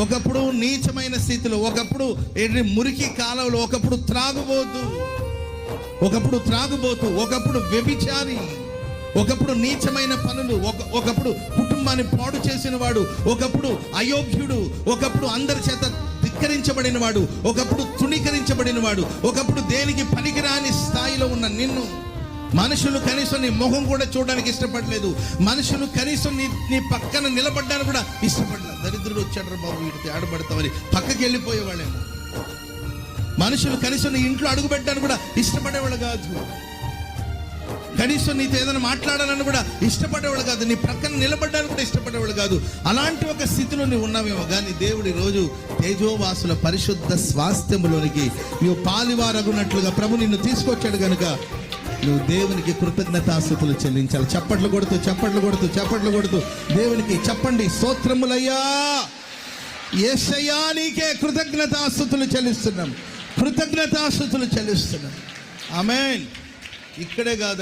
ఒకప్పుడు నీచమైన స్థితిలో ఒకప్పుడు ఏంటి మురికి కాలంలో ఒకప్పుడు త్రాగుబోతు ఒకప్పుడు త్రాగుబోతు ఒకప్పుడు వ్యభిచారి ఒకప్పుడు నీచమైన పనులు ఒక ఒకప్పుడు కుటుంబాన్ని పాడు చేసిన వాడు ఒకప్పుడు అయోగ్యుడు ఒకప్పుడు అందరి చేత ధిక్కరించబడిన వాడు ఒకప్పుడు తృణీకరించబడిన వాడు ఒకప్పుడు దేనికి పనికిరాని స్థాయిలో ఉన్న నిన్ను. మనుషులు కనీసం నీ మొహం కూడా చూడడానికి ఇష్టపడలేదు. మనుషులు కనీసం నీ నీ పక్కన నిలబడ్డానికి కూడా ఇష్టపడలేదు. దరిద్రుడు వచ్చాడు బాబు వీడితే ఆడబడతామని పక్కకి వెళ్ళిపోయేవాళ్ళేమో. మనుషులు కనీసం నీ ఇంట్లో అడుగు పెట్టడానికి కూడా ఇష్టపడేవాళ్ళు కాదు. కనీసం నీతో ఏదైనా మాట్లాడాలని కూడా ఇష్టపడేవాళ్ళు కాదు. నీ ప్రక్కన నిలబడడానికి కూడా ఇష్టపడేవాళ్ళు కాదు. అలాంటి ఒక స్థితిలో నువ్వు ఉన్నావేమో కానీ దేవుడు రోజు తేజోవాసుల పరిశుద్ధ స్వాస్థ్యములోనికి నువ్వు పాలివారగున్నట్లుగా ప్రభు నిన్ను తీసుకొచ్చాడు కనుక నువ్వు దేవునికి కృతజ్ఞతాస్థుతులు చెల్లించాలి. చప్పట్లు కొడుతూ చప్పట్లు కొడుతూ చప్పట్లు కొడుతూ. దేవునికి చెప్పండి స్తోత్రములయ్యా. ఏసయ్యా నీకే కృతజ్ఞతాస్థుతులు చెల్లిస్తున్నాం. కృతజ్ఞతాస్థుతులు చెల్లిస్తున్నాం. ఆమెన్. ఇక్కడే కాదండి.